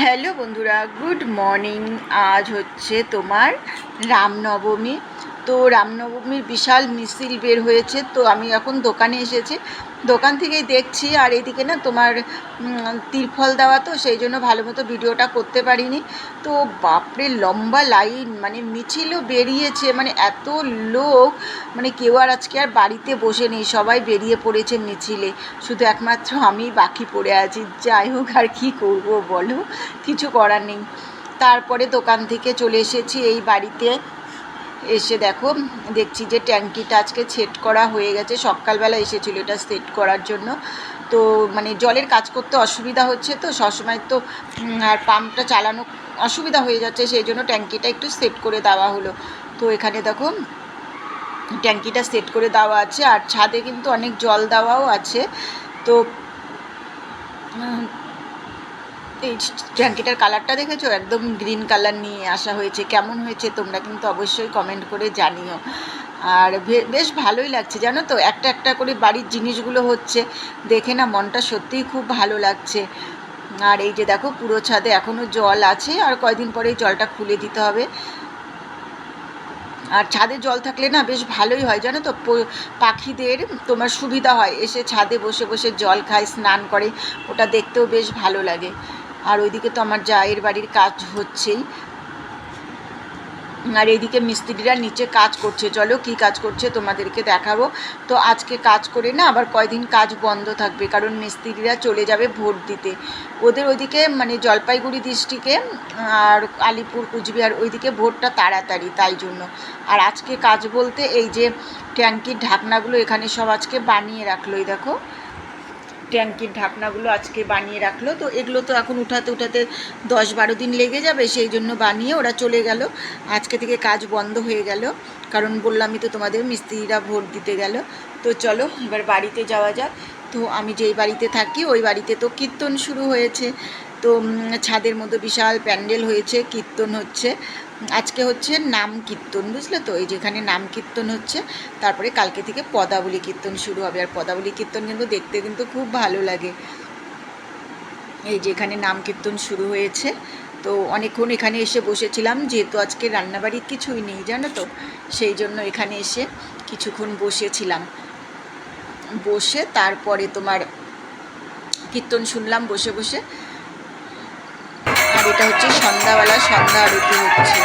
Hello বন্ধুরা good morning. আজ হচ্ছে তোমার রামনবমী। তো রামনবমীর বিশাল মিছিল বের হয়েছে, তো আমি এখন দোকানে এসেছি। দোকান থেকেই দেখছি, আর এদিকে না তোমার তিরফল দেওয়া তো, সেই জন্য ভালো মতো ভিডিওটা করতে পারিনি। তো বাপরে, লম্বা লাইন মানে মিছিলও বেরিয়েছে মানে এত লোক মানে কেউ আর আজকে আর বাড়িতে বসে নেই, সবাই বেরিয়ে পড়েছে মিছিলে। শুধু একমাত্র আমি বাকি পড়ে আছি, যাই হোক আর কী করব বলো, কিছু করার নেই। তারপরে দোকান থেকে চলে এসেছি এই বাড়িতে। এসে দেখো, দেখছি যে ট্যাঙ্কিটা আজকে সেট করা হয়ে গেছে। সকালবেলা এসেছিল এটা সেট করার জন্য। তো মানে জলের কাজ করতে অসুবিধা হচ্ছে তো, সবসময় তো আর পাম্পটা চালানো অসুবিধা হয়ে যাচ্ছে, সেই জন্য ট্যাঙ্কিটা একটু সেট করে দেওয়া হলো। তো এখানে দেখো, ট্যাঙ্কিটা সেট করে দেওয়া আছে, আর ছাদে কিন্তু অনেক জল দেওয়াও আছে। তো এই ট্যাঙ্কিটার কালারটা দেখেছ? একদম গ্রিন কালার নিয়ে আসা হয়েছে। কেমন হয়েছে তোমরা কিন্তু অবশ্যই কমেন্ট করে জানিও। আর বেশ ভালোই লাগছে, জানো তো? একটা একটা করে বাড়ির জিনিসগুলো হচ্ছে, দেখে না মনটা সত্যিই খুব ভালো লাগছে। আর এই যে দেখো, পুরো ছাদে এখনও জল আছে, আর কয়দিন পরেই জলটা খুলে দিতে হবে। আর ছাদে জল থাকলে না বেশ ভালোই হয়, জানো তো? পাখিদের তোমার সুবিধা হয়। এসে ছাদে বসে বসে জল খায়, স্নান করে, ওটা দেখতেও বেশ ভালো লাগে। আর ওইদিকে তো আমার জায়ের বাড়ির কাজ হচ্ছেই। আর এইদিকে মিস্ত্রিরা নিচে কাজ করছে। চলো কি কাজ করছে তোমাদেরকে দেখাবো। তো আজকে কাজ করে না আবার কয়দিন কাজ বন্ধ থাকবে, কারণ মিস্ত্রিরা চলে যাবে ভোট দিতে। ওদের ওইদিকে মানে জলপাইগুড়ি ডিস্ট্রিক্টে আর আলিপুর, কুচবিহার ওইদিকে ভোটটা তাড়াতাড়ি, তাই জন্য। আর আজকে কাজ বলতে এই যে ট্যাঙ্কির ঢাকনাগুলো এখানে সব আজকে বানিয়ে রাখল এই দেখো। ট্যাঙ্কির ঢাকনাগুলো আজকে বানিয়ে রাখল। তো এগুলো তো এখন উঠাতে উঠাতে দশ বারো দিন লেগে যাবে, সেই জন্য বানিয়ে ওরা চলে গেল। আজকে থেকে কাজ বন্ধ হয়ে গেল। কারণ বললামই তো তোমাদের, মিস্ত্রিরা ভোট দিতে গেল। তো চলো এবার বাড়িতে যাওয়া যাক। তো আমি যেই বাড়িতে থাকি, ওই বাড়িতে তো কীর্তন শুরু হয়েছে। তো ছাদের মধ্যে বিশাল প্যান্ডেল হয়েছে, কীর্তন হচ্ছে। আজকে হচ্ছে নাম কীর্তন, বুঝলে তো? এই যেখানে নাম কীর্তন হচ্ছে, তারপরে কালকে থেকে পদাবলী কীর্তন শুরু হবে। আর পদাবলী কীর্তন কিন্তু দেখতে কিন্তু খুব ভালো লাগে। এই যেখানে নাম কীর্তন শুরু হয়েছে। তো অনেকক্ষণ এখানে এসে বসেছিলাম, যেহেতু আজকে রান্নাবাড়ির কিছুই নেই, জানো তো? সেই জন্য এখানে এসে কিছুক্ষণ বসেছিলাম। বসে তারপরে তোমার কীর্তন শুনলাম, বসে বসে এটা হচ্ছে সন্ধ্যাবেলা সন্ধ্যা আরতি হচ্ছে।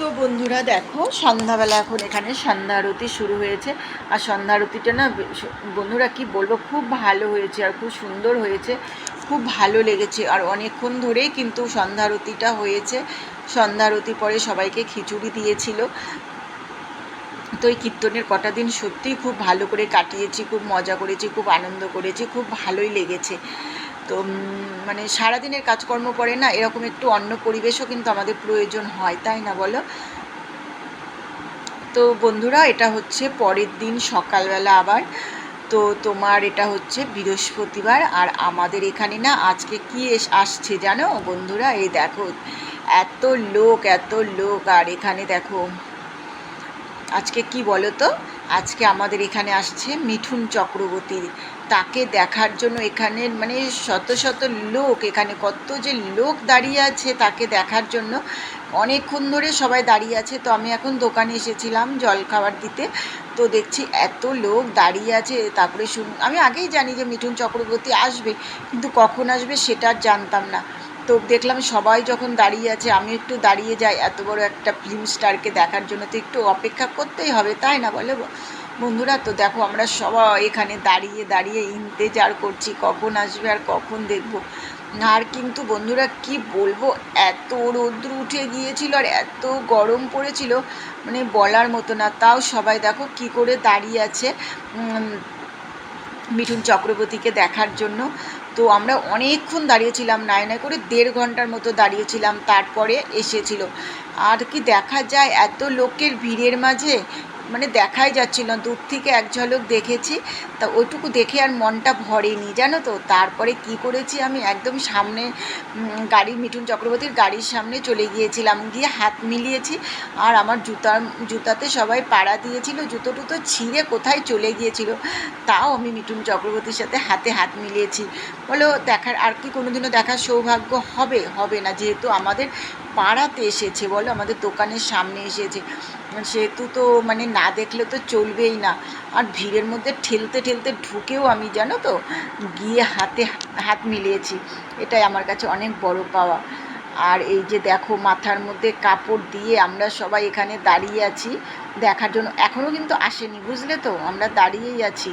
তো বন্ধুরা দেখো, সন্ধ্যাবেলা এখন এখানে সন্ধ্যা আরতি শুরু হয়েছে। আর সন্ধ্যা আরতিটা না বন্ধুরা কি বলব, খুব ভালো হয়েছে আর খুব সুন্দর হয়েছে, খুব ভালো লেগেছে। আর অনেকক্ষণ ধরেই কিন্তু সন্ধ্যা আরতিটা হয়েছে। সন্ধ্যা আরতি পরে সবাইকে খিচুড়ি দিয়েছিল। তো এই কীর্তনের কটা দিন সত্যিই খুব ভালো করে কাটিয়েছি, খুব মজা করেছি, খুব আনন্দ করেছি, খুব ভালোই লেগেছে। তো মানে সারাদিনের কাজকর্ম পরে না, এরকম একটু অন্য পরিবেশও কিন্তু আমাদের প্রয়োজন হয়, তাই না বলো? তো বন্ধুরা, এটা হচ্ছে পরের দিন সকালবেলা আবার। তো তোমার এটা হচ্ছে বৃহস্পতিবার, আর আমাদের এখানে না আজকে কি আসছে জানো বন্ধুরা? এই দেখো, এত লোক এত লোক, আর এখানে দেখো, আজকে কি বলো তো? আজকে আমাদের এখানে আসছে মিঠুন চক্রবর্তী তাকে দেখার জন্য এখানে মানে শত শত লোক, এখানে কত যে লোক দাঁড়িয়ে আছে তাকে দেখার জন্য। অনেকক্ষণ ধরে সবাই দাঁড়িয়ে আছে। তো আমি এখন দোকানে এসেছিলাম জল খাবার দিতে। তো দেখছি এত লোক দাঁড়িয়ে আছে। তারপরে শুন, আমি আগেই জানি যে মিঠুন চক্রবর্তী আসবে, কিন্তু কখন আসবে সেটা জানতাম না। তো দেখলাম সবাই যখন দাঁড়িয়ে আছে, আমি একটু দাঁড়িয়ে যাই। এত বড় একটা ফিল্ম স্টারকে দেখার জন্য তো একটু অপেক্ষা করতেই হবে, তাই না বলে? বন্ধুরা, তো দেখো আমরা সবাই এখানে দাঁড়িয়ে দাঁড়িয়ে ইন্তেজার করছি, কখন আসবে আর কখন দেখব। আর কিন্তু বন্ধুরা, কি বলব, এত রৌদ্র উঠে গিয়েছিল আর এত গরম পড়েছিল মানে বলার মতো না। তাও সবাই দেখো কি করে দাঁড়িয়ে আছে মিঠুন চক্রবর্তীকে দেখার জন্য। তো আমরা অনেকক্ষণ দাঁড়িয়েছিলাম নাই নাই করে, দেড় ঘণ্টার মতো দাঁড়িয়েছিলাম, তারপরে এসেছিল। আর কি দেখা যায়, এত লোকের ভিড়ের মাঝে মানে দেখাই যাচ্ছিল দূর থেকে এক ঝলক দেখেছি, তা ওইটুকু দেখে আর মনটা ভরেনি, জানো তো? তারপরে কি করেছি আমি? একদম সামনে গাড়ি মিঠুন চক্রবর্তীর গাড়ির সামনে চলে গিয়েছিলাম। গিয়ে হাত মিলিয়েছি আর আমার জুতা জুতাতে সবাই পাড়া দিয়েছিল, জুতো টুতো ছিঁড়ে কোথায় চলে গিয়েছিল? তাও আমি মিঠুন চক্রবর্তীর সাথে হাতে হাত মিলিয়েছি। বলো, দেখার আর কি কোনোদিনও দেখার সৌভাগ্য হবে? হবে না, যেহেতু আমাদের পাড়াতে এসেছে, বলো, আমাদের দোকানের সামনে এসেছে। সেহেতু তো মানে না দেখলে তো চলবেই না। আর ভিড়ের মধ্যে ঠেলতে ঠেলতে ঢুকেও আমি, জানো তো, গিয়ে হাতে হাত মিলিয়েছি। এটাই আমার কাছে অনেক বড় পাওয়া। আর এই যে দেখো, মাথার মধ্যে কাপড় দিয়ে আমরা সবাই এখানে দাঁড়িয়ে আছি দেখার জন্য। এখনও কিন্তু আসেনি, বুঝলে তো? আমরা দাঁড়িয়েই আছি।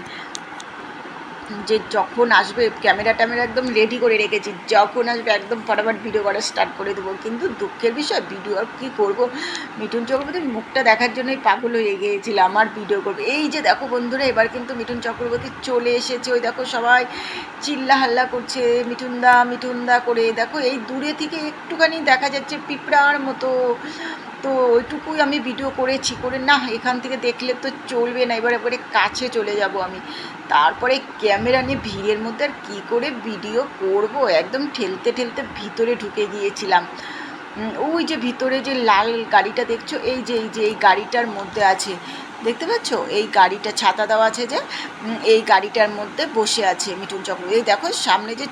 যে যখন আসবে ক্যামেরা ট্যামেরা একদম রেডি করে রেখেছি। যখন আসবে, একদম ফটাফট ভিডিও করা স্টার্ট করে দেবো। কিন্তু দুঃখের বিষয় ভিডিও আর কী করব? মিঠুন চক্রবর্তীর মুখটা দেখার জন্যই পাগল হয়ে গিয়েছিলাম, আর ভিডিও করব। এই যে দেখো বন্ধুরা, এবার কিন্তু মিঠুন চক্রবর্তী চলে এসেছে। ওই দেখো সবাই চিল্লা হাল্লা করছে, মিঠুনদা মিঠুনদা করে। দেখো এই দূরে থেকে একটুখানি দেখা যাচ্ছে পিঁপড়ার মতো। তো ওইটুকুই আমি ভিডিও করেছি। করে না, এখান থেকে দেখলে তো চলবে না, এবার, এবারে কাছে চলে যাব আমি। তারপরে ক্যামেরা নিয়ে ভিড়ের মধ্যে আর কী করে ভিডিও করব? একদম ঠেলতে ঠেলতে ভিতরে ঢুকে গিয়েছিলাম। ওই যে ভিতরে যে লাল গাড়িটা দেখছ, এই যে এই যে, এই গাড়িটার মধ্যে আছে। দেখতে পাচ্ছ? এই গাড়িটা ছাতা দেওয়া আছে যে এই গাড়িটার মধ্যে বসে আছে মিঠুন চক্র। এই দেখো, সামনে যে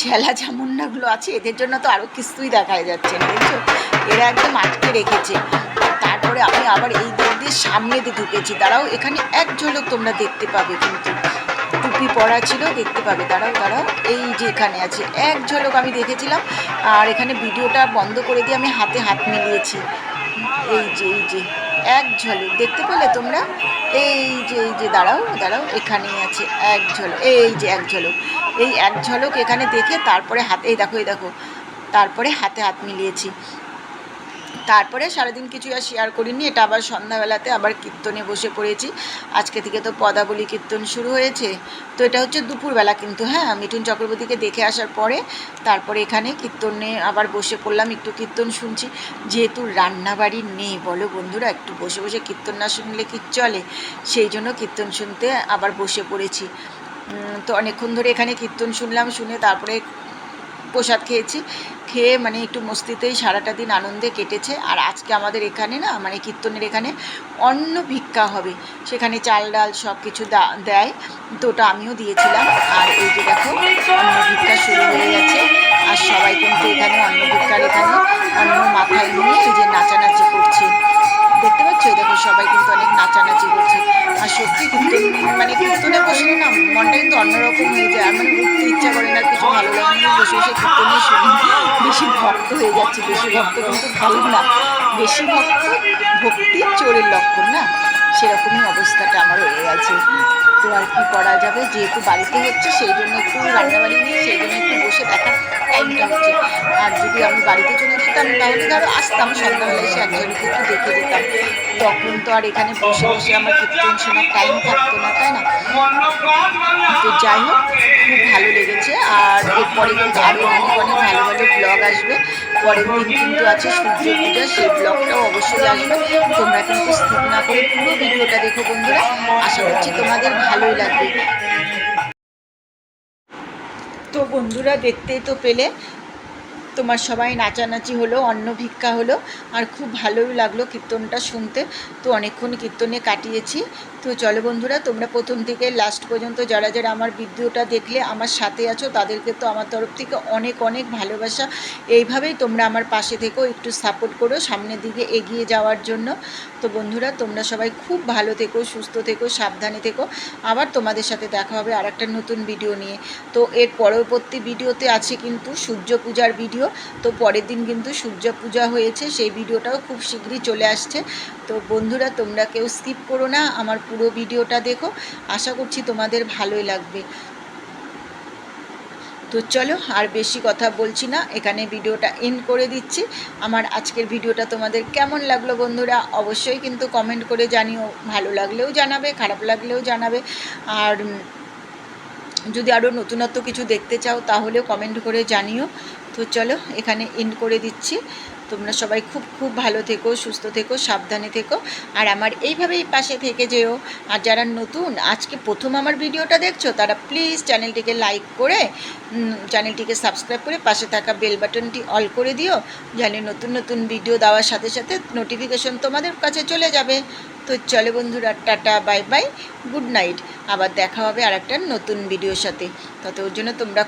ছেলা চামুন্ডাগুলো আছে, এদের জন্য তো আরও কিছুই দেখা যাচ্ছে, না দেখছ এরা একদম আটকে রেখেছে। তারপরে আমি আবার এই দিক দিয়ে সামনে দিয়ে ঢুকেছি। দাঁড়াও, এখানে এক ঝলক তোমরা দেখতে পাবে কিন্তু। টুপি পরা ছিল, দেখতে পাবে। দাঁড়াও দাঁড়াও, এই যে এখানে আছে, এক ঝলক আমি দেখেছিলাম। আর এখানে ভিডিওটা বন্ধ করে দিয়ে আমি হাতে হাত মিলিয়েছি। এই যে এই যে। এক ঝলক। দেখতে পেলে তোমরা? এই যে এই যে, দাঁড়াও দাঁড়াও এখানেই আছে এক ঝলক, এই যে এক ঝলক। এই এক ঝলক এখানে দেখে তারপরে হাতে, এই দেখো এই দেখো, তারপরে হাতে হাত মিলিয়েছি। তারপরে সারাদিন কিছু আর শেয়ার করিনি, এটা আবার সন্ধ্যাবেলাতে আবার কীর্তনে বসে পড়েছি। আজকে থেকে তো পদাবলী কীর্তন শুরু হয়েছে। তো এটা হচ্ছে দুপুরবেলা কিন্তু হ্যাঁ মিঠুন চক্রবর্তীকে দেখে আসার পরে তারপরে এখানে কীর্তনে আবার বসে পড়লাম, একটু কীর্তন শুনছি। যেহেতু রান্নাবাড়ি নেই, বলো বন্ধুরা, একটু বসে বসে কীর্তন না শুনলে কি চলে? সেই জন্য কীর্তন শুনতে আবার বসে পড়েছি। তো অনেকক্ষণ ধরে এখানে কীর্তন শুনলাম, শুনে তারপরে প্রসাদ খেয়েছি। খেয়ে মানে একটু মস্তিতেই সারাটা দিন আনন্দে কেটেছে। আর আজকে আমাদের এখানে না মানে কীর্তনের এখানে অন্ন ভিক্ষা হবে। সেখানে চাল ডাল সব কিছু দেয়। তো ওটা আমিও দিয়েছিলাম। আর এই যে দেখো, অন্ন ভিক্ষা শুরু হয়ে গেছে। আর সবাই কিন্তু এখানে অন্ন ভিক্ষার এখানে অন্ন মাথায় নিয়ে এই যে নাচানাচি করছে। দেখতে পাচ্ছ? দেখো, সবাই কিন্তু অনেক নাচানাচি করছে। আর সত্যি কিন্তু মানে কীর্তনে বসলে না মনটা কিন্তু অন্যরকম বসে বসে কীর্তনে শুনি বেশি ভক্ত হয়ে যাচ্ছে, বেশি ভক্ত কিন্তু ভালো না। বেশি ভক্ত ভক্তি চোরের লক্ষণ না? সেরকমই অবস্থাটা আমার হয়ে গেছে। তো আর কি করা যাবে? যেহেতু বাড়িতে হচ্ছে, সেই জন্য একটু রান্নাবাড়ি নিয়ে সেই জন্য একটু বসে দেখার টাইমটা হচ্ছে। আর যদি আমি বাড়িতে চলে যেতাম তাহলে ধরো আসতাম, সন্ধ্যাবেলা এসে একজনকে একটু দেখে যেতাম। তখন তো আর এখানে বসে বসে আমার কীর্তন শোনার টাইম থাকতো না, তাই না? তো যাই হোক, খুব ভালো লেগেছে। আর এরপরে কিন্তু আরও অনেক অনেক ভালো ভালো ব্লগ আসবে। পরের দিন কিন্তু আছে সূর্য পূজা, সেই ব্লগটাও অবশ্যই আসবে। তোমরা কিন্তু স্কিপ না করে পুরো ভিডিওটা দেখো বন্ধুরা। আশা করছি তোমাদের ভালোই লাগবে। তো বন্ধুরা, দেখতেই তো পেলে, তোমার সবাই নাচানাচি হলো, অন্ন ভিক্ষা হলো, আর খুব ভালোই লাগল কীর্তনটা শুনতে। তো অনেকক্ষণ কীর্তনে কাটিয়েছি। তো চলো বন্ধুরা, তোমরা প্রথম থেকে লাস্ট পর্যন্ত যারা যারা আমার ভিডিওটা দেখলে আমার সাথে আছো, তাদেরকে তো আমার তরফ থেকে অনেক অনেক ভালোবাসা। এইভাবেই তোমরা আমার পাশে থেকেও একটু সাপোর্ট করো, সামনের দিকে এগিয়ে যাওয়ার জন্য। তো বন্ধুরা, তোমরা সবাই খুব ভালো থেকো, সুস্থ থেকো, সাবধানে থেকো। আবার তোমাদের সাথে দেখা হবে আর একটা নতুন ভিডিও নিয়ে। তো এর পরবর্তী ভিডিওতে আছে কিন্তু সূর্য পূজার ভিডিও তো পরের দিন কিন্তু সূর্য পূজা হয়েছে, সেই ভিডিওটাও খুব শীঘ্রই চলে আসছে। তো বন্ধুরা, তোমরা কেউ স্কিপ করো না, আমার পুরো ভিডিওটা দেখো। আশা করছি তোমাদের ভালোই লাগবে। তো চলো আর বেশি কথা বলছি না, এখানে ভিডিওটা এন্ড করে দিচ্ছি। আমার আজকের ভিডিওটা তোমাদের কেমন লাগল বন্ধুরা? অবশ্যই কিন্তু কমেন্ট করে জানিও। ভালো লাগলেও জানাবে, খারাপ লাগলেও জানাবে। আর যদি আরও নতুনত্ব কিছু দেখতে চাও, তাহলেও কমেন্ট করে জানিও। তো চলো এখানে এন্ড করে দিচ্ছি। তোমরা সবাই খুব খুব ভালো থেকো, সুস্থ থেকো, সাবধানে থেকো। আর আমার এইভাবেই পাশে থেকে যেও। আর যারা নতুন, আজকে প্রথম আমার ভিডিওটা দেখছ, তারা প্লিজ চ্যানেলটিকে লাইক করে চ্যানেলটিকে সাবস্ক্রাইব করে পাশে থাকা বেল বাটনটি অল করে দিও যেন নতুন নতুন ভিডিও দেওয়ার সাথে সাথে নোটিফিকেশন তোমাদের কাছে চলে যাবে। তো চলে বন্ধুরা, tata bye bye good night আবার দেখা হবে আর একটা নতুন ভিডিওর সাথে। তত ওর জন্য তোমরা